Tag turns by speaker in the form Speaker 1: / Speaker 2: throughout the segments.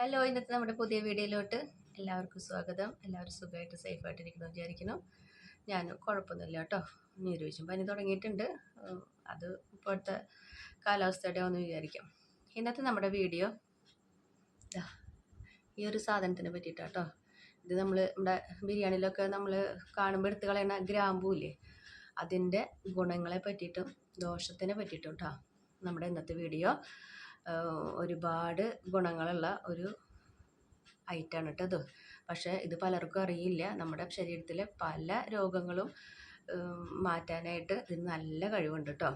Speaker 1: Hello ഇന്നത്തെ നമ്മുടെ പുതിയ വീഡിയോയിലോട്ട് എല്ലാവർക്കും സ്വാഗതം. എല്ലാവരും സുഖമായിട്ട് സേഫായിട്ട് ഇരിക്കുന്നു വിചാരിക്കുന്നു. ഞാൻ കുഴപ്പമൊന്നുമില്ല കേട്ടോ. നീരുവീശും പനി തുടങ്ങിയിട്ടുണ്ട്. അത് ഇപ്പോഴത്തെ കാലാവസ്ഥയുടെ ഒന്ന് വിചാരിക്കാം. ഇന്നത്തെ നമ്മുടെ വീഡിയോ ഈ ഒരു സാധനത്തിനെ പറ്റിയിട്ടാട്ടോ ഇത് നമ്മൾ നമ്മുടെ ബിരിയാണിയിലൊക്കെ നമ്മൾ കാണുമ്പോൾ എടുത്ത് കളയുന്ന ഗ്രാമ്പൂല്ലേ അതിന്റെ ഗുണങ്ങളെ പറ്റിയിട്ടും ദോഷത്തിനെ പറ്റിയിട്ടും കേട്ടോ നമ്മുടെ ഇന്നത്തെ വീഡിയോ. ഒരുപാട് ഗുണങ്ങളുള്ള ഒരു ഐറ്റാണ് കേട്ടോ ഇത്. പക്ഷേ ഇത് പലർക്കും അറിയില്ല. നമ്മുടെ ശരീരത്തിലെ പല രോഗങ്ങളും മാറ്റാനായിട്ട് ഇത് നല്ല കഴിവുണ്ട് കേട്ടോ.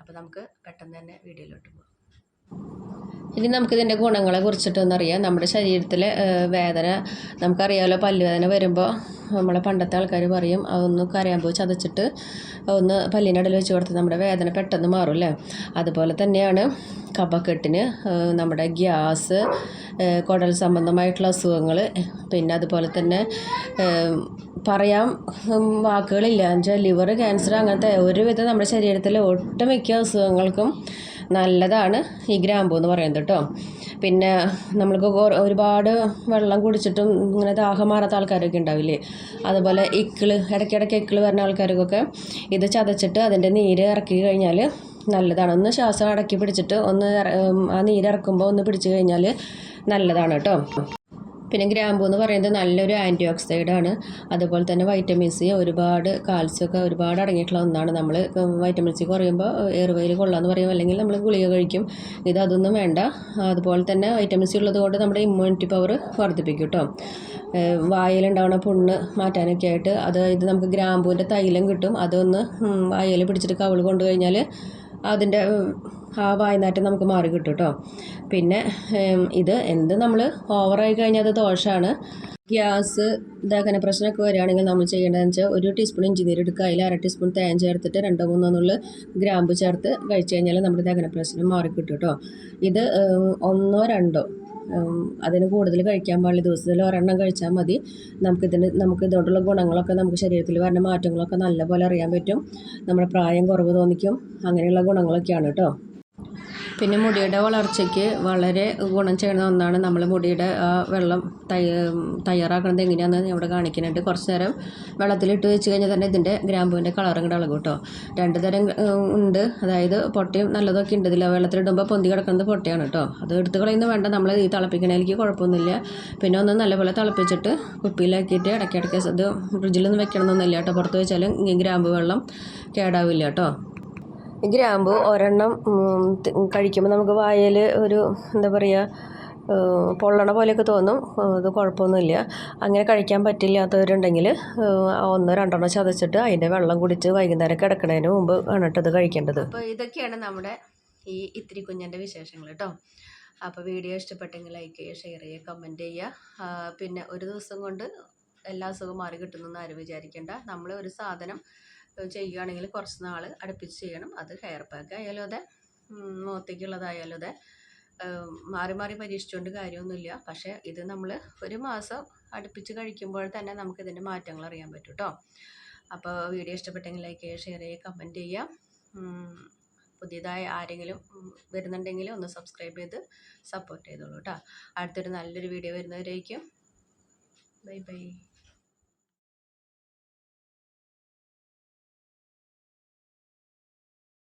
Speaker 1: അപ്പോൾ നമുക്ക് പെട്ടെന്ന് തന്നെ വീഡിയോയിലോട്ട് പോകാം ഇനി നമുക്കിതിന്റെ ഗുണങ്ങളെ കുറിച്ചിട്ടൊന്നറിയാം. നമ്മുടെ ശരീരത്തിലെ വേദന നമുക്കറിയാമല്ലോ പല്ലുവേദന വരുമ്പോൾ നമ്മളെ പണ്ടത്തെ ആൾക്കാർ പറയും അതൊന്ന് പോയി ചതച്ചിട്ട് ഒന്ന് പല്ലിനടിൽ വെച്ച് കൊടുത്ത് നമ്മുടെ വേദന പെട്ടെന്ന് മാറും അല്ലേ? അതുപോലെ തന്നെയാണ് കഫക്കെട്ടിന് നമ്മുടെ ഗ്യാസ് കുടൽ സംബന്ധമായിട്ടുള്ള അസുഖങ്ങൾ പിന്നെ അതുപോലെ തന്നെ പറയാം പറയാൻ വാക്കുകളില്ല. വാക്കുകളില്ല എന്നുവെച്ചാൽ ലിവർ ക്യാൻസർ അങ്ങനത്തെ ഒരുവിധം നമ്മുടെ ശരീരത്തിലെ ഒട്ടുമിക്ക അസുഖങ്ങൾക്കും നല്ലതാണ് ഈ ഗ്രാമ്പൂ എന്ന് പറയുന്നത് കേട്ടോ. പിന്നെ നമ്മൾക്ക് ഒരുപാട് വെള്ളം കുടിച്ചിട്ടും ഇങ്ങനെ ദാഹം മാറാത്ത ആൾക്കാരൊക്കെ ഉണ്ടാവില്ലേ? അതുപോലെ ഇക്കിൾ ഇടയ്ക്കിടയ്ക്ക് ഇക്കിൾ വരുന്ന ആൾക്കാർക്കൊക്കെ ഇത് ചതച്ചിട്ട് അതിന്റെ നീര് ഇറക്കി കഴിഞ്ഞാൽ നല്ലതാണ്. ഒന്ന് ശ്വാസം അടക്കി പിടിച്ചിട്ട് ഒന്ന് ആ നീര് ഇറക്കുമ്പോൾ ഒന്ന് പിടിച്ചു കഴിഞ്ഞാൽ നല്ലതാണ് കേട്ടോ. പിന്നെ ഗ്രാമ്പൂ എന്ന് പറയുന്നത് നല്ലൊരു ആന്റി ഓക്സൈഡ് ആണ് അതുപോലെ തന്നെ വൈറ്റമിൻ സി ഒരുപാട് കാൽസ്യമൊക്കെ ഒരുപാട് അടങ്ങിയിട്ടുള്ള ഒന്നാണ്. നമ്മൾ വൈറ്റമിൻ സി കുറയുമ്പോൾ എയർവേയിൽ കൊള്ളാമെന്ന് പറയും അല്ലെങ്കിൽ നമ്മൾ ഗുളിക കഴിക്കും. ഇത് അതൊന്നും വേണ്ട. അതുപോലെ തന്നെ വൈറ്റമിൻ സി ഉള്ളത് കൊണ്ട് നമ്മുടെ ഇമ്മ്യൂണിറ്റി പവർ വർദ്ധിപ്പിക്കും കേട്ടോ വായിലുണ്ടാവുന്ന പുണ്ണ് മാറ്റാനൊക്കെ ആയിട്ട് അതായത് നമുക്ക് ഗ്രാമ്പൂവിന്റെ തൈലം കിട്ടും. അതൊന്ന് വായിൽ പിടിച്ചിട്ട് കവിൾ കൊണ്ടു കഴിഞ്ഞാൽ അതിന്റെ ഹാവായി വായ്നാറ്റം നമുക്ക് മാറി കിട്ടും കേട്ടോ പിന്നെ ഇത് എന്ത് നമ്മൾ ഓവറായി കഴിഞ്ഞാൽ അത് ദോഷമാണ് ഗ്യാസ് ദഹന പ്രശ്നമൊക്കെ വരികയാണെങ്കിൽ നമ്മൾ ചെയ്യേണ്ടതെന്ന് വെച്ചാൽ ഒരു ടീസ്പൂൺ ഇഞ്ചി നീര് എടുക്കുക. അതിൽ അര ടീസ്പൂൺ തേൻ ചേർത്തിട്ട് രണ്ടോ മൂന്നോ നുള്ള ഗ്രാമ്പ് ചേർത്ത് കഴിച്ചു കഴിഞ്ഞാൽ നമ്മുടെ ദഹന പ്രശ്നം മാറിക്കിട്ടു കിട്ടും. ഇത് ഒന്നോ രണ്ടോ അതിന് കൂടുതൽ കഴിക്കാൻ പാടില്ല. ദിവസത്തിൽ ഒരെണ്ണം കഴിച്ചാൽ മതി. നമുക്കിതിന് നമുക്ക് ഇതുകൊണ്ടുള്ള ഗുണങ്ങളൊക്കെ നമുക്ക് ശരീരത്തിൽ വരുന്ന മാറ്റങ്ങളൊക്കെ നല്ലപോലെ അറിയാൻ പറ്റും. നമ്മുടെ പ്രായം കുറവ് തോന്നിക്കും. അങ്ങനെയുള്ള ഗുണങ്ങളൊക്കെയാണ് കേട്ടോ. പിന്നെ മുടിയുടെ വളർച്ചയ്ക്ക് വളരെ ഗുണം ചെയ്യുന്ന ഒന്നാണ് നമ്മൾ മുടിയുടെ ആ വെള്ളം തയ്യ തയ്യാറാക്കുന്നത് എങ്ങനെയാണെന്ന് ഇവിടെ കാണിക്കുന്നുണ്ട്. കുറച്ച് നേരം വെള്ളത്തിലിട്ട് വെച്ച് കഴിഞ്ഞാൽ തന്നെ ഇതിന്റെ ഗ്രാമ്പൂവിന്റെ കളറും കൂടെ ഇളകും കേട്ടോ. രണ്ട് തരം ഉണ്ട്. അതായത് പൊട്ടയും നല്ലതൊക്കെ ഉണ്ട്. ഇതിൽ വെള്ളത്തിലിടുമ്പോൾ പൊന്തി കിടക്കുന്നത് പൊട്ടയാണ് കേട്ടോ. അത് എടുത്ത് കളയുന്നത് വേണ്ട. നമ്മൾ ഈ തിളപ്പിക്കണേലേക്ക് കുഴപ്പമൊന്നുമില്ല. പിന്നെ ഒന്ന് നല്ലപോലെ തിളപ്പിച്ചിട്ട് കുപ്പിയിലാക്കിയിട്ട് ഇടയ്ക്കിടയ്ക്ക് ഇത് ഫ്രിഡ്ജിലൊന്നും വെക്കണമെന്നൊന്നുമില്ല കേട്ടോ. പുറത്ത് വെച്ചാലും ഗ്രാമ്പ് വെള്ളം കേടാവില്ല കേട്ടോ. ഗ്രാമ്പു ഒരെണ്ണം കഴിക്കുമ്പോൾ നമുക്ക് വായയിൽ ഒരു എന്താ പറയുക പൊള്ളണ പോലെയൊക്കെ തോന്നും. അത് കുഴപ്പമൊന്നുമില്ല അങ്ങനെ കഴിക്കാൻ പറ്റില്ലാത്തവരുണ്ടെങ്കിൽ ഒന്ന് രണ്ടെണ്ണോ ചതച്ചിട്ട് അതിന്റെ വെള്ളം കുടിച്ച് വൈകുന്നേരം കിടക്കുന്നതിന് മുമ്പ് ആണ് കേട്ടോ ഇത് കഴിക്കേണ്ടത്. അപ്പോൾ ഇതൊക്കെയാണ് നമ്മുടെ ഈ ഇത്തിരി കുഞ്ഞിന്റെ വിശേഷങ്ങൾ കേട്ടോ അപ്പോൾ വീഡിയോ ഇഷ്ടപ്പെട്ടെങ്കിൽ ലൈക്ക് ചെയ്യുക ഷെയർ ചെയ്യുക കമന്റ് ചെയ്യുക. പിന്നെ ഒരു ദിവസം കൊണ്ട് എല്ലാ അസുഖവും മാറി കിട്ടുന്നൊന്നും ആരും വിചാരിക്കേണ്ട. നമ്മൾ ഒരു സാധനം ചെയ്യുകയാണെങ്കിൽ കുറച്ച് നാൾ അടുപ്പിച്ച് ചെയ്യണം. അത് ഹെയർ പാക്ക് ആയാലും അതെ. മുഖത്തേക്കുള്ളതായാലും അതെ. മാറി മാറി പരീക്ഷിച്ചുകൊണ്ട് കാര്യമൊന്നുമില്ല. പക്ഷേ ഇത് നമ്മൾ ഒരു മാസം അടുപ്പിച്ച് കഴിക്കുമ്പോൾ തന്നെ നമുക്ക് ഇതിന്റെ മാറ്റങ്ങൾ അറിയാൻ പറ്റും കേട്ടോ അപ്പോൾ വീഡിയോ ഇഷ്ടപ്പെട്ടെങ്കിൽ ലൈക്ക് ചെയ്യുക ഷെയർ ചെയ്യുക കമന്റ് ചെയ്യുക. പുതിയതായ ആരെങ്കിലും വരുന്നുണ്ടെങ്കിൽ ഒന്ന് സബ്സ്ക്രൈബ് ചെയ്ത് സപ്പോർട്ട് ചെയ്തോളൂ കേട്ടോ അടുത്തൊരു നല്ലൊരു വീഡിയോ വരുന്നവരേക്കും. Bye bye.